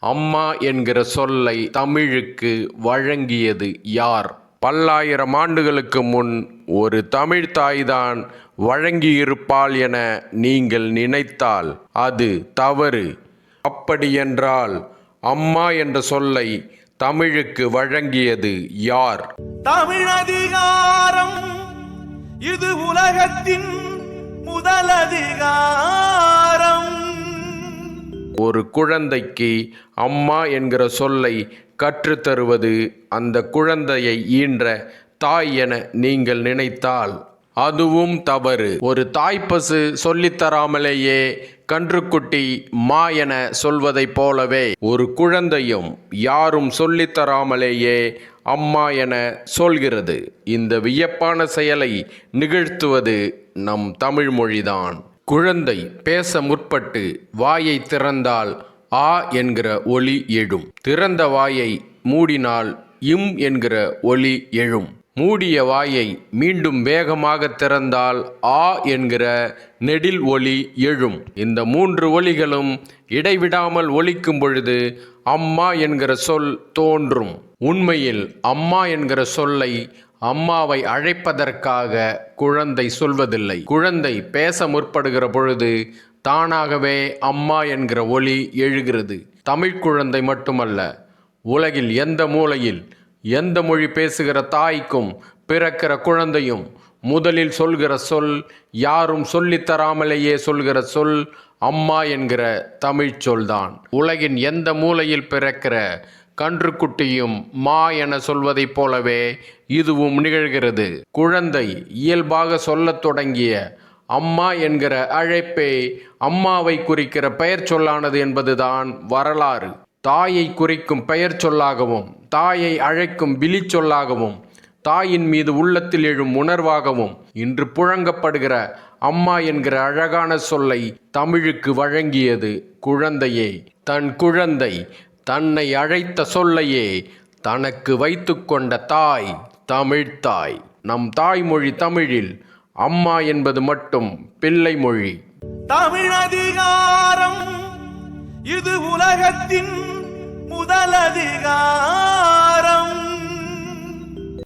அம்மா என்கிற சொல்லை தமிழுக்கு வழங்கியது யார்? பல்லாயிரம் ஆண்டுகளுக்கு முன் ஒரு தமிழ் தாய்தான் வழங்கியிருப்பாள் என நீங்கள் நினைத்தால் அது தவறு. அப்படியென்றால் அம்மா என்ற சொல்லை தமிழுக்கு வழங்கியது யார்? தமிழதிகாரம் இது உலகத்தின் முதல் அதிகாரம். ஒரு குழந்தைக்கு அம்மா என்கிற சொல்லை கற்றுத்தருவது அந்த குழந்தையை ஈன்ற தாய் என நீங்கள் நினைத்தால் அதுவும் தவறு. ஒரு தாய்ப்பசு சொல்லித்தராமலேயே கன்றுக்குட்டி மா என சொல்வதைப் போலவே ஒரு குழந்தையும் யாரும் சொல்லித்தராமலேயே அம்மா என சொல்கிறது. இந்த வியப்பான செயலை நிகழ்த்துவது நம் தமிழ் மொழிதான். குழந்தை பேச முற்பட்டு வாயை திறந்தால் ஆ என்கிற ஒலி எழும். திறந்த வாயை மூடினால் இம் என்கிற ஒலி எழும். மூடிய வாயை மீண்டும் வேகமாக திறந்தால் ஆ என்கிற நெடில் ஒலி எழும். இந்த மூன்று ஒலிகளும் இடைவிடாமல் ஒலிக்கும் பொழுது அம்மா என்கிற சொல் தோன்றும். உண்மையில் அம்மா என்கிற சொல்லை அம்மாவை அழைப்பதற்காக குழந்தை சொல்வதில்லை. குழந்தை பேச முற்படுகிற பொழுது தானாகவே அம்மா என்கிற ஒலி எழுகிறது. தமிழ் குழந்தை மட்டுமல்ல உலகில் எந்த மூலையில் எந்த மொழி பேசுகிற தாய்க்கும் பிறக்கிற குழந்தையும் முதலில் சொல்கிற சொல் யாரும் சொல்லித்தராமலேயே சொல்கிற சொல் அம்மா என்கிற தமிழ் சொல்தான். உலகின் எந்த மூலையில் பிறக்கிற கன்றுக்குட்டியும் மா என சொல்வதைப் போலவே இதுவும் நிகழ்கிறது. குழந்தை இயல்பாக சொல்லத் தொடங்கிய அம்மா என்கிற அழைப்பே அம்மாவை குறிக்கிற பெயர் சொல்லானது என்பதுதான் வரலாறு. தாயை குறிக்கும் பெயர் சொல்லாகவும் தாயை அழைக்கும் விழி சொல்லாகவும் தாயின் மீது உள்ளத்தில் எழும் உணர்வாகவும் இன்று புழங்கப்படுகிற அம்மா என்கிற அழகான சொல்லை தமிழுக்கு வழங்கியது குழந்தையே. தன் குழந்தை தன்னை அழைத்த சொல்லையே தனக்கு வைத்துக்கொண்ட தாய் தமிழ்த்தாய் நம் தாய்மொழி தமிழில் அம்மா என்பது மட்டும் பிள்ளை மொழி. தமிழதிகாரம் இது உலகத்தின் முதல் அதிகாரம்.